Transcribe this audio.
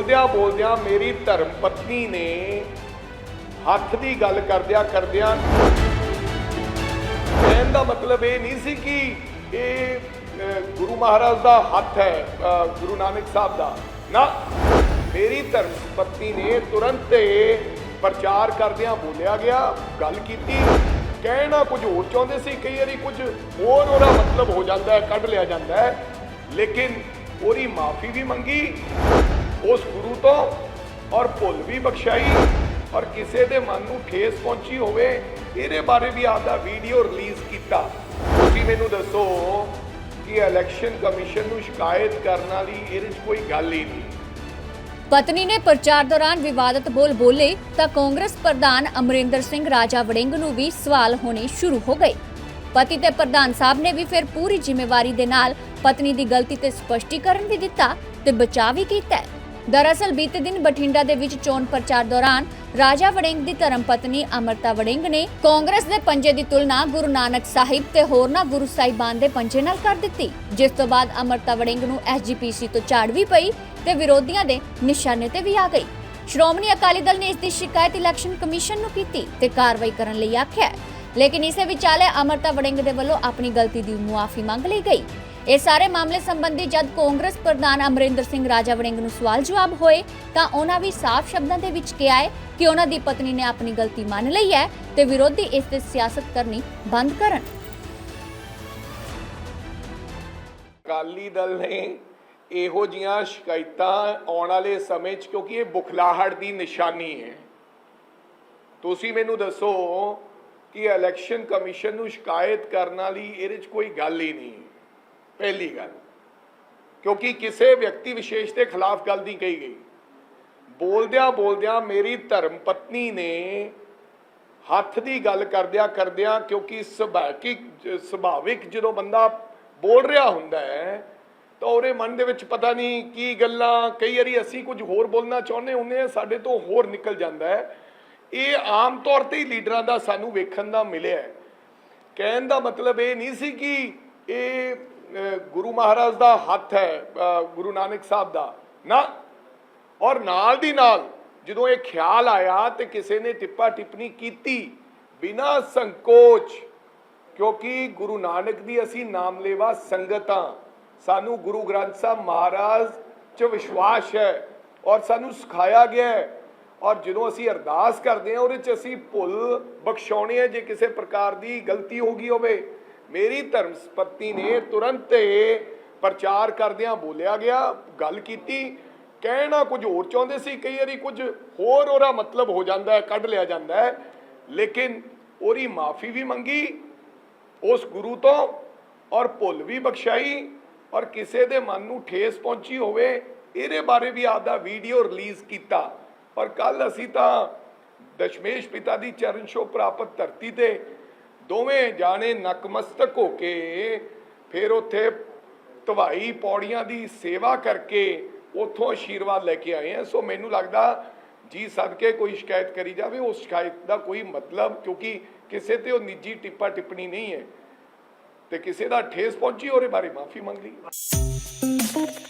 ਬੋਲਦਿਆਂ ਬੋਲਦਿਆਂ ਮੇਰੀ ਧਰਮ ਪਤਨੀ ਨੇ ਹੱਥ ਦੀ ਗੱਲ ਕਰਦਿਆਂ ਕਰਦਿਆਂ ਕਹਿਣ ਦਾ ਮਤਲਬ ਇਹ ਨਹੀਂ ਸੀ ਕਿ ਇਹ ਗੁਰੂ ਮਹਾਰਾਜ ਦਾ ਹੱਥ ਹੈ ਗੁਰੂ ਨਾਨਕ ਸਾਹਿਬ ਦਾ। ਨਾ, ਮੇਰੀ ਧਰਮ ਪਤਨੀ ਨੇ ਤੁਰੰਤ ਪ੍ਰਚਾਰ ਕਰਦਿਆਂ ਬੋਲਿਆ ਗਿਆ, ਗੱਲ ਕੀਤੀ। ਕਹਿਣਾ ਕੁਝ ਹੋਰ ਚਾਹੁੰਦੇ ਸੀ, ਕਈ ਵਾਰੀ ਕੁਝ ਹੋਰ ਉਹਦਾ ਮਤਲਬ ਹੋ ਜਾਂਦਾ ਹੈ, ਕੱਢ ਲਿਆ ਜਾਂਦਾ ਹੈ। ਲੇਕਿਨ ਉਹਦੀ ਮਾਫੀ ਵੀ ਮੰਗੀ। ਉਸ ਗੁਰੂ ਤੋਂ ਔਰ ਭੁੱਲ ਵੀ ਬਖਸ਼ਾਈ। ਔਰ ਕਿਸੇ ਦੇ ਮਨ ਨੂੰ ਠੇਸ ਪਹੁੰਚੀ ਹੋਵੇ, ਇਹਦੇ ਬਾਰੇ ਵੀ ਆਪਦਾ ਵੀਡੀਓ ਰਿਲੀਜ਼ ਕੀਤਾ। ਤੁਸੀਂ ਮੈਨੂੰ ਦੱਸੋ ਕਿ ਇਲੈਕਸ਼ਨ ਕਮਿਸ਼ਨ ਨੂੰ ਸ਼ਿਕਾਇਤ ਕਰਨ ਵਾਲੀ ਇਹਦੇ 'ਚ ਕੋਈ ਗੱਲ ਹੀ ਨਹੀਂ। ਪਤਨੀ ਨੇ ਪ੍ਰਚਾਰ ਦੌਰਾਨ ਵਿਵਾਦਤ ਬੋਲ ਬੋਲੇ ਤਾਂ ਕਾਂਗਰਸ ਪ੍ਰਧਾਨ ਅਮਰਿੰਦਰ ਸਿੰਘ ਰਾਜਾ ਵੜਿੰਗ ਨੂੰ ਵੀ ਸਵਾਲ ਹੋਣੇ ਸ਼ੁਰੂ ਹੋ ਗਏ। ਪਤੀ ਤੇ ਪ੍ਰਧਾਨ ਸਾਹਿਬ ਨੇ ਵੀ ਫਿਰ ਪੂਰੀ ਜ਼ਿੰਮੇਵਾਰੀ ਦੇ ਨਾਲ ਪਤਨੀ ਦੀ ਗਲਤੀ ਤੇ ਸਪਸ਼ਟੀਕਰਨ ਵੀ ਦਿੱਤਾ ਤੇ ਬਚਾਅ ਵੀ ਕੀਤਾ ਦਰਅਸਲ ਬੀਤੇ ਦਿਨ ਬਠਿੰਡਾ ਦੇ ਵਿੱਚ ਚੋਣ ਪ੍ਰਚਾਰ ਦੌਰਾਨ ਰਾਜਾ ਵੜਿੰਗ ਦੀ ਧਰਮ ਪਤਨੀ ਅਮਰਤਾ ਵੜਿੰਗ ਨੇ ਕਾਂਗਰਸ ਦੇ ਪੰਜੇ ਦੀ ਤੁਲਨਾ ਗੁਰੂ ਨਾਨਕ ਸਾਹਿਬ ਤੇ ਹੋਰਨਾਂ ਗੁਰੂ ਸਾਹਿਬਾਨ ਦੇ ਪੰਜੇ ਨਾਲ ਕਰ ਦਿੱਤੀ, ਜਿਸ ਤੋਂ ਬਾਅਦ ਅਮਰਤਾ ਵੜਿੰਗ ਨੂੰ ਐਸਜੀਪੀਸੀ ਤੋਂ ਝਾੜ ਵੀ ਪਈ ਤੇ ਵਿਰੋਧੀਆਂ ਦੇ ਨਿਸ਼ਾਨੇ ਤੇ ਵੀ ਆ ਗਈ। ਸ਼੍ਰੋਮਣੀ ਅਕਾਲੀ ਦਲ ਨੇ ਇਸ ਦੀ ਸ਼ਿਕਾਇਤ ਇਲੈਕਸ਼ਨ ਕਮਿਸ਼ਨ ਨੂੰ ਕੀਤੀ ਤੇ ਕਾਰਵਾਈ ਕਰਨ ਲਈ ਆਖਿਆ ਲੇਕਿਨ ਇਸੇ ਵਿਚਾਲੇ ਅਮਰਤਾ ਵੜਿੰਗ ਦੇ ਵੱਲੋਂ ਆਪਣੀ ਗਲਤੀ ਦੀ ਮੁਆਫੀ ਮੰਗ ਲਈ ਗਈ। ਇਹ ਸਾਰੇ ਮਾਮਲੇ ਸੰਬੰਧੀ ਜਦ ਕਾਂਗਰਸ ਪ੍ਰਧਾਨ ਅਮਰਿੰਦਰ ਸਿੰਘ ਰਾਜਾ ਵੜਿੰਗ ਨੂੰ ਸਵਾਲ ਜਵਾਬ ਹੋਏ, ਤਾਂ ਉਹਨਾਂ ਵੀ ਸਾਫ਼ ਸ਼ਬਦਾਂ ਦੇ ਵਿੱਚ ਕਿਹਾ ਹੈ ਕਿ ਉਹਨਾਂ ਦੀ ਪਤਨੀ ਨੇ ਆਪਣੀ ਗਲਤੀ ਮੰਨ ਲਈ ਹੈ ਤੇ ਵਿਰੋਧੀ ਇਸ ਤੇ ਸਿਆਸਤ ਕਰਨੀ ਬੰਦ ਕਰਨ। ਅਕਾਲੀ ਦਲ ਨੇ ਇਹੋ ਜੀਆਂ ਸ਼ਿਕਾਇਤਾਂ ਆਉਣ ਵਾਲੇ ਸਮੇਂ 'ਚ, ਕਿਉਂਕਿ ਇਹ ਬੁਖਲਾਹਟ ਦੀ ਨਿਸ਼ਾਨੀ ਹੈ। ਤੁਸੀਂ ਮੈਨੂੰ ਦੱਸੋ ਕਿ ਇਲੈਕਸ਼ਨ ਕਮਿਸ਼ਨ ਨੂੰ ਸ਼ਿਕਾਇਤ ਕਰਨ ਵਾਲੀ ਇਹਦੇ 'ਚ ਕੋਈ ਗੱਲ ਹੀ ਨਹੀਂ। ਪਹਿਲੀ ਗੱਲ। ਕਿਉਂਕਿ ਕਿਸੇ ਵਿਅਕਤੀ ਵਿਸ਼ੇਸ਼ ਦੇ ਖਿਲਾਫ ਗੱਲ ਨਹੀਂ ਕਹੀ ਗਈ। ਬੋਲਦਿਆਂ ਬੋਲਦਿਆਂ ਮੇਰੀ ਧਰਮ ਪਤਨੀ ਨੇ ਹੱਥ ਦੀ ਗੱਲ ਕਰਦਿਆਂ ਕਰਦਿਆਂ, ਕਿਉਂਕਿ ਸੁਭਾਵਿਕ ਸੁਭਾਵਿਕ ਜਦੋਂ ਬੰਦਾ ਬੋਲ ਰਿਹਾ ਹੁੰਦਾ ਹੈ, ਤਾਂ ਉਹਦੇ ਮਨ ਦੇ ਵਿੱਚ ਪਤਾ ਨਹੀਂ ਕੀ ਗੱਲਾਂ, ਕਈ ਵਾਰੀ ਅਸੀਂ ਕੁਝ ਹੋਰ ਬੋਲਣਾ ਚਾਹੁੰਦੇ ਹੁੰਦੇ ਆ ਸਾਡੇ ਤੋਂ ਹੋਰ ਨਿਕਲ ਜਾਂਦਾ ਹੈ। ਇਹ ਆਮ ਤੌਰ ਤੇ ਹੀ ਲੀਡਰਾਂ ਦਾ ਸਾਨੂੰ ਵੇਖਣ ਦਾ ਮਿਲਿਆ ਹੈ। ਕਹਿਣ ਦਾ ਮਤਲਬ ਇਹ ਨਹੀਂ ਸੀ ਕਿ ਇਹ ਗੁਰੂ ਮਹਾਰਾਜ ਦਾ ਹੱਥ ਹੈ ਗੁਰੂ ਨਾਨਕ ਸਾਹਿਬ ਦਾ। ਨਾ, ਔਰ ਨਾਲ ਦੀ ਨਾਲ ਜਦੋਂ ਇਹ ਖਿਆਲ ਆਇਆ ਤੇ ਕਿਸੇ ਨੇ ਟਿੱਪਾ ਟਿੱਪਣੀ ਕੀਤੀ ਬਿਨਾ ਸੰਕੋਚ, ਕਿਉਂਕਿ ਗੁਰੂ ਨਾਨਕ ਦੀ ਅਸੀਂ ਨਾਮਲੇਵਾ ਸੰਗਤਾਂ, ਸਾਨੂੰ ਗੁਰੂ ਗ੍ਰੰਥ ਸਾਹਿਬ ਮਹਾਰਾਜ 'ਚ ਵਿਸ਼ਵਾਸ ਹੈ ਔਰ ਸਾਨੂੰ ਸਿਖਾਇਆ ਗਿਆ ਹੈ। ਔਰ ਜਦੋਂ ਅਸੀਂ ਅਰਦਾਸ ਕਰਦੇ ਹਾਂ, ਉਹਦੇ 'ਚ ਅਸੀਂ ਭੁੱਲ ਬਖਸ਼ਾਉਣੇ ਹੈ, ਜੇ ਕਿਸੇ ਪ੍ਰਕਾਰ ਦੀ ਗਲਤੀ ਹੋ ਗਈ ਹੋਵੇ ਮੇਰੀ ਧਰਮ ਪਤਨੀ ਨੇ ਤੁਰੰਤ ਹੀ ਪ੍ਰਚਾਰ ਕਰਦਿਆਂ ਬੋਲਿਆ ਗਿਆ, ਗੱਲ ਕੀਤੀ। ਕਹਿਣਾ ਕੁਝ ਹੋਰ ਚਾਹੁੰਦੇ ਸੀ, ਕਈ ਵਾਰੀ ਕੁਝ ਹੋਰ ਉਹਦਾ ਮਤਲਬ ਹੋ ਜਾਂਦਾ ਹੈ, ਕੱਢ ਲਿਆ ਜਾਂਦਾ ਹੈ। ਲੇਕਿਨ ਉਹਦੀ ਮਾਫੀ ਵੀ ਮੰਗੀ, ਉਸ ਗੁਰੂ ਤੋਂ ਔਰ ਭੁੱਲ ਵੀ ਬਖਸ਼ਾਈ ਔਰ ਕਿਸੇ ਦੇ ਮਨ ਨੂੰ ਠੇਸ ਪਹੁੰਚੀ ਹੋਵੇ, ਇਹਦੇ ਬਾਰੇ ਵੀ ਆਪਦਾ ਵੀਡੀਓ ਰਿਲੀਜ਼ ਕੀਤਾ। ਔਰ ਕੱਲ ਅਸੀਂ ਤਾਂ ਦਸ਼ਮੇਸ਼ ਪਿਤਾ ਦੀ ਚਰਨ ਛੋਹ ਪ੍ਰਾਪਤ ਧਰਤੀ ਤੇ ਦੋਵੇਂ ਜਾਣੇ ਨਕਮਸਤਕ ਹੋ ਕੇ ਫਿਰ ਉੱਥੇ ਧਵਾਈ ਪੌੜੀਆਂ ਦੀ ਸੇਵਾ ਕਰਕੇ ਉੱਥੋਂ ਆਸ਼ੀਰਵਾਦ ਲੈ ਕੇ ਆਏ ਆ। ਸੋ ਮੈਨੂੰ ਲੱਗਦਾ ਜੀ ਸਦਕੇ ਕੋਈ ਸ਼ਿਕਾਇਤ ਕਰੀ ਜਾਵੇ, ਉਸ ਸ਼ਿਕਾਇਤ ਦਾ ਕੋਈ ਮਤਲਬ ਕਿਉਂਕਿ ਕਿਸੇ ਤੇ ਉਹ ਨਿੱਜੀ ਟਿੱਪਾ ਟਿੱਪਣੀ ਨਹੀਂ ਹੈ ਤੇ ਕਿਸੇ ਦਾ ਠੇਸ ਪਹੁੰਚੀ, ਉਹਦੇ ਬਾਰੇ ਮਾਫੀ ਮੰਗ ਲਈ।